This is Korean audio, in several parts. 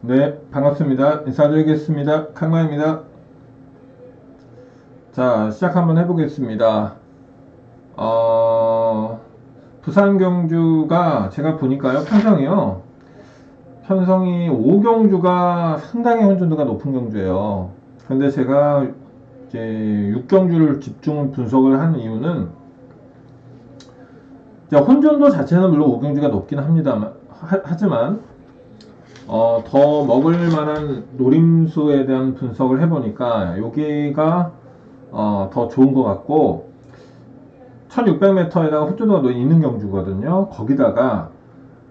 네, 반갑습니다. 인사드리겠습니다. 강마입니다. 자, 시작 한번 해보겠습니다. 어, 부산 경주가 제가 보니까요, 편성이요. 편성이 5경주가 상당히 혼전도가 높은 경주예요. 근데 제가 이제 6경주를 집중 분석을 하는 이유는 자, 혼전도 자체는 물론 5경주가 높긴 합니다만, 하, 하지만 어, 더 먹을 만한 노림수에 대한 분석을 해보니까 여기가 어, 더 좋은 것 같고 1600m에다가 호주도가 있는 경주거든요. 거기다가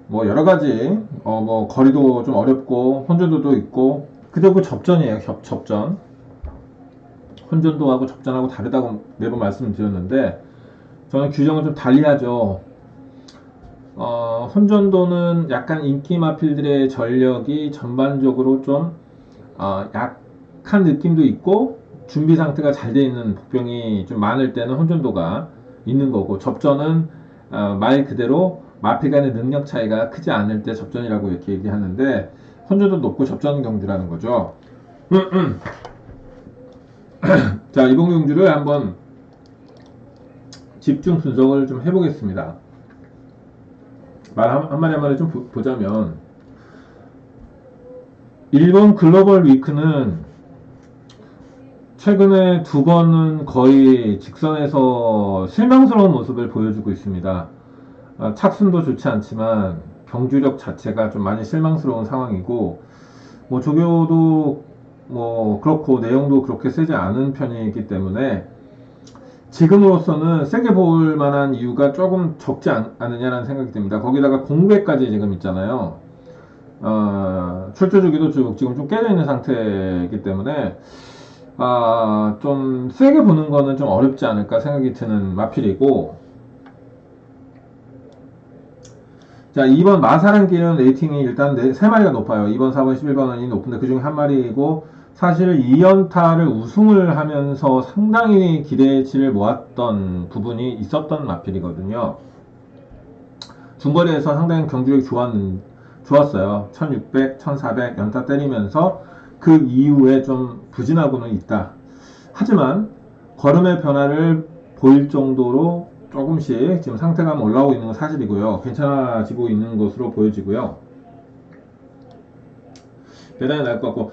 뭐 여러 가지 어, 뭐 거리도 좀 어렵고 혼전도도 있고 그리고 접전이에요. 접, 접전. 혼전도하고 접전하고 다르다고 매번 말씀드렸는데 저는 규정을 좀 달리 하죠. 어, 혼전도는 약간 인기 마필들의 전력이 전반적으로 좀 어, 약한 느낌도 있고 준비 상태가 잘 돼 있는 복병이 좀 많을 때는 혼전도가 있는 거고 접전은 어, 말 그대로 마필 간의 능력 차이가 크지 않을 때 접전이라고 이렇게 얘기하는데 혼전도 높고 접전 경주라는 거죠. 자 이번 경주를 한번 집중 분석을 좀 해보겠습니다. 말 한, 한마디 한마디 좀 보, 보자면 일본 글로벌 위크는 최근에 두 번은 거의 직선에서 실망스러운 모습을 보여주고 있습니다. 아, 착순도 좋지 않지만 경주력 자체가 좀 많이 실망스러운 상황이고 뭐 조교도 뭐 그렇고 내용도 그렇게 세지 않은 편이기 때문에 지금으로서는 세게 볼 만한 이유가 조금 적지 않, 않느냐라는 생각이 듭니다. 거기다가 공백까지 지금 있잖아요. 어, 출조 주기도 지금 좀 깨져 있는 상태이기 때문에 아, 좀 세게 보는 거는 좀 어렵지 않을까 생각이 드는 마필이고 자 2번 마사랑 길은 레이팅이 일단 네, 3마리가 높아요 2번 4번 11번이 높은데 그 중에 한 마리이고 사실 2연타를 우승을 하면서 상당히 기대치를 모았던 부분이 있었던 마필이거든요 중거리에서 상당히 경주력이 좋았는, 좋았어요 1600, 1400 연타 때리면서 그 이후에 좀 부진하고는 있다. 하지만 걸음의 변화를 보일 정도로 조금씩 지금 상태가 올라오고 있는 건 사실이고요. 괜찮아지고 있는 것으로 보여지고요. 대단히 나을 것 같고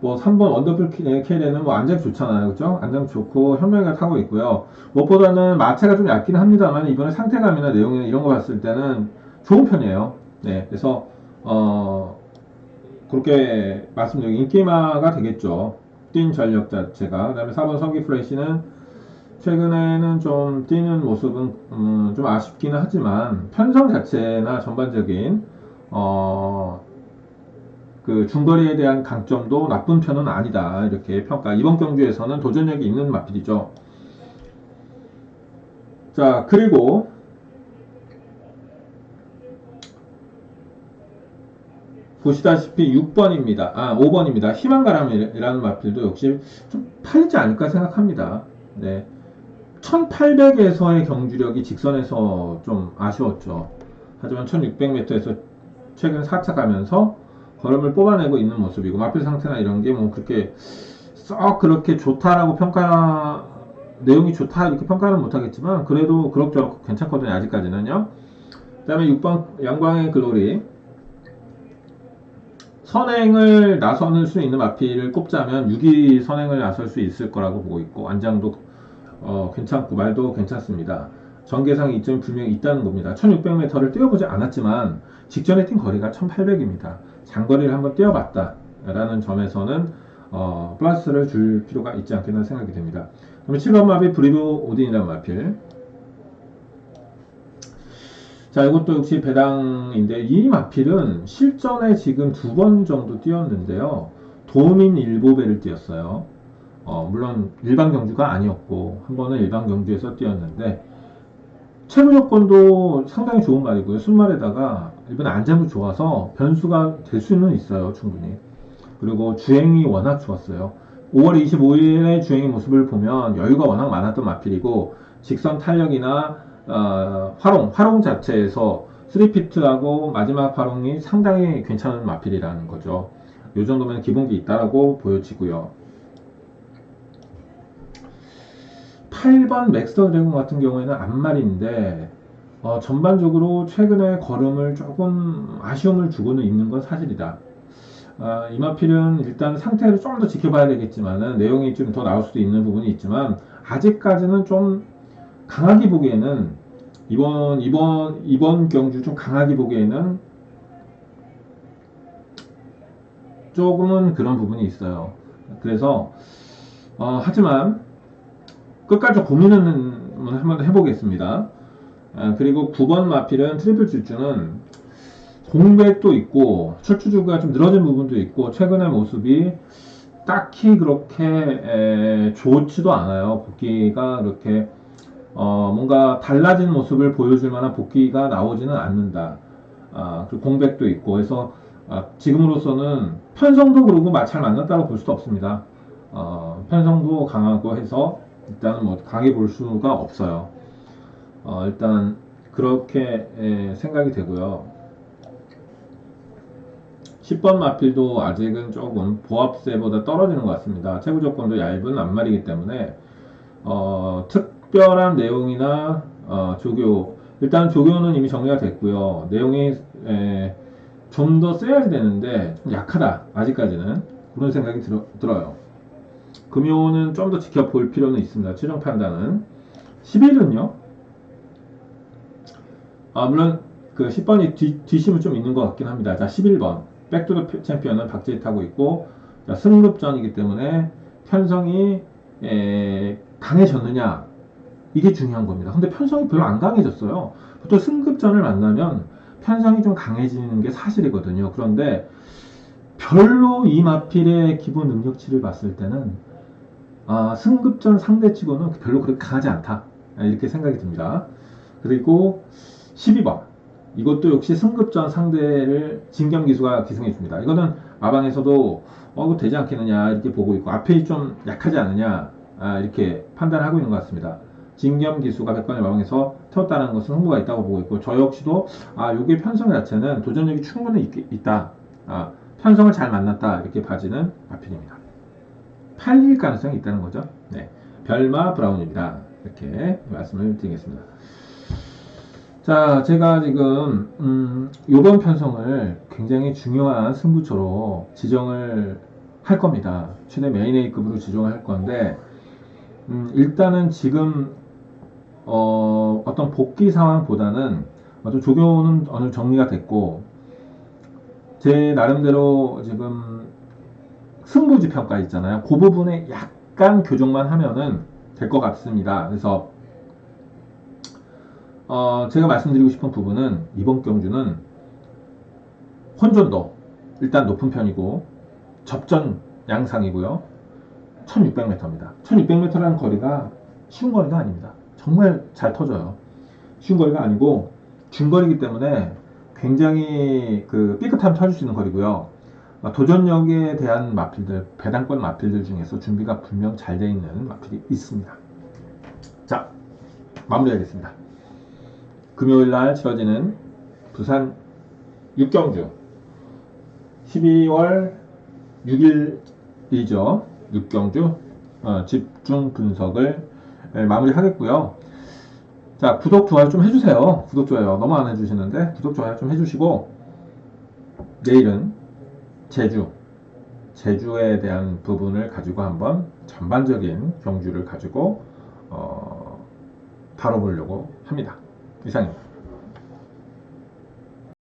뭐 3번 원더풀 K에는 뭐 안장 좋잖아요. 그죠? 안장 좋고 현명하게 타고 있고요. 무엇보다는 마체가 좀 얇긴 합니다만 이번에 상태감이나 내용이나 이런 거 봤을 때는 좋은 편이에요. 네. 그래서 어 그렇게 말씀드린 인기마가 되겠죠. 뛴 전력 자체가. 그 다음에 4번 서기 플래시는 최근에는 좀 뛰는 모습은 음, 좀 아쉽기는 하지만 편성 자체나 전반적인 어, 그 중거리에 대한 강점도 나쁜 편은 아니다 이렇게 평가. 이번 경주에서는 도전력이 있는 마필이죠. 자 그리고 보시다시피 6번입니다. 아, 5번입니다. 희망가람이라는 마필도 역시 좀 팔리지 않을까 생각합니다. 네. 1800에서의 경주력이 직선에서 좀 아쉬웠죠. 하지만 1600m에서 최근 4차 가면서 걸음을 뽑아내고 있는 모습이고, 마필 상태나 이런 게 뭐 그렇게 썩 그렇게 좋다라고 평가, 내용이 좋다 이렇게 평가는 못하겠지만, 그래도 그럭저럭 괜찮거든요. 아직까지는요. 그 다음에 6번 양광의 글로리. 선행을 나서는 수 있는 마필을 꼽자면 6위 선행을 나설 수 있을 거라고 보고 있고 안장도 어, 괜찮고 말도 괜찮습니다. 전개상 이점이 분명히 있다는 겁니다. 1600m를 뛰어보지 않았지만 직전에 뛴 거리가 1800입니다. 장거리를 한번 뛰어봤다 라는 점에서는 어, 플러스를 줄 필요가 있지 않겠나 생각이 됩니다. 그럼 7번 마비 브리도 오딘이라는 마필 자, 이것도 역시 배당인데 이 마필은 실전에 지금 두 번 정도 뛰었는데요. 도민 일보배를 뛰었어요. 어, 물론 일반 경주가 아니었고 한 번은 일반 경주에서 뛰었는데 최고 조건도 상당히 좋은 말이고요. 순말에다가 이번에 안장도 좋아서 변수가 될 수는 있어요. 충분히. 그리고 주행이 워낙 좋았어요. 5월 25일의 주행의 모습을 보면 여유가 워낙 많았던 마필이고 직선 탄력이나 어, 활용, 활용 자체에서 3피트하고 마지막 활용이 상당히 괜찮은 마필이라는 거죠. 이 정도면 기본기 있다라고 보여지고요. 8번 맥스터 드래곤 같은 경우에는 앞말인데 어, 전반적으로 최근에 걸음을 조금 아쉬움을 주고는 있는 건 사실이다. 아, 이마필은 일단 상태를 좀 더 지켜봐야 되겠지만은 내용이 좀 더 나올 수도 있는 부분이 있지만 아직까지는 좀 강하게 보기에는 이번 이번 이번 경주 좀 강하게 보기에는 조금은 그런 부분이 있어요. 그래서 어, 하지만 끝까지 고민은 한번 해보겠습니다. 아, 그리고 9번 마필은 트리플 질주는 공백도 있고 출주주가 좀 늘어진 부분도 있고 최근의 모습이 딱히 그렇게 에, 좋지도 않아요. 복귀가 그렇게 어, 뭔가 달라진 모습을 보여줄 만한 복귀가 나오지는 않는다. 아, 그리고 공백도 있고 해서 아, 지금으로서는 편성도 그러고 마- 잘 만났다고 볼 수도 없습니다. 어, 편성도 강하고 해서 일단은 뭐 강해 볼 수가 없어요. 어, 일단 그렇게 에, 생각이 되고요. 10번 마필도 아직은 조금 보합세보다 떨어지는 것 같습니다. 최고 조건도 얇은 앞말이기 때문에 어, 특별한 내용이나 어, 조교 일단 조교는 이미 정리가 됐고요. 내용이 좀더 써야지 되는데 좀 약하다 아직까지는 그런 생각이 들어, 들어요. 금요는 좀 더 지켜볼 필요는 있습니다. 최종 판단은 11은요. 아 물론 그 10번이 뒤, 뒷심은 좀 있는 것 같긴 합니다. 자 11번 백투더 챔피언은 박지희 타고 있고 자, 승급전이기 때문에 편성이 에, 강해졌느냐 이게 중요한 겁니다. 근데 편성이 별로 안 강해졌어요. 보통 승급전을 만나면 편성이 좀 강해지는 게 사실이거든요. 그런데 별로 이 마필의 기본 능력치를 봤을 때는 아, 승급전 상대치고는 별로 그렇게 강하지 않다. 아, 이렇게 생각이 듭니다. 그리고 12번. 이것도 역시 승급전 상대를 진경 기수가 기승해 줍니다. 이거는 마방에서도 어, 이거 되지 않겠느냐 이렇게 보고 있고 앞에 좀 약하지 않느냐 아, 이렇게 판단하고 있는 것 같습니다. 진겸 기수가 백번의 마방에서 태웠다는 것은 흥부가 있다고 보고 있고 저 역시도 아 요게 편성 자체는 도전력이 충분히 있, 있다. 아, 편성을 잘 만났다 이렇게 봐지는 마필입니다. 팔릴 가능성이 있다는 거죠. 네. 별마 브라운입니다. 이렇게 말씀을 드리겠습니다. 자, 제가 지금 음, 이번 편성을 굉장히 중요한 승부처로 지정을 할 겁니다. 최대 메인 A급으로 지정을 할 건데 음, 일단은 지금 어, 어떤 복귀 상황보다는 좀 조교는 어느 정리가 됐고 제 나름대로 지금 승부지 평가 있잖아요. 그 부분에 약간 교정만 하면은 될 것 같습니다. 그래서 어, 제가 말씀드리고 싶은 부분은 이번 경주는 혼전도 일단 높은 편이고 접전 양상이고요. 1600m입니다. 1600m라는 거리가 쉬운 거리가 아닙니다. 정말 잘 터져요. 쉬운 거리가 아니고 중거리이기 때문에 굉장히 그 삐끗함 터질 수 있는 거리고요. 어, 도전력에 대한 마필들, 배당권 마필들 중에서 준비가 분명 잘 되어 있는 마필이 있습니다. 자, 마무리하겠습니다. 금요일 날 치러지는 부산 육경주 12월 6일이죠. 육경주 어, 집중 분석을 예, 마무리하겠고요. 자, 구독, 좋아요 좀 해주세요. 구독, 좋아요 너무 안 해주시는데 구독, 좋아요 좀 해주시고 내일은 제주, 제주에 대한 부분을 가지고 한번 전반적인 경주를 가지고 어, 다뤄보려고 합니다. 이상입니다.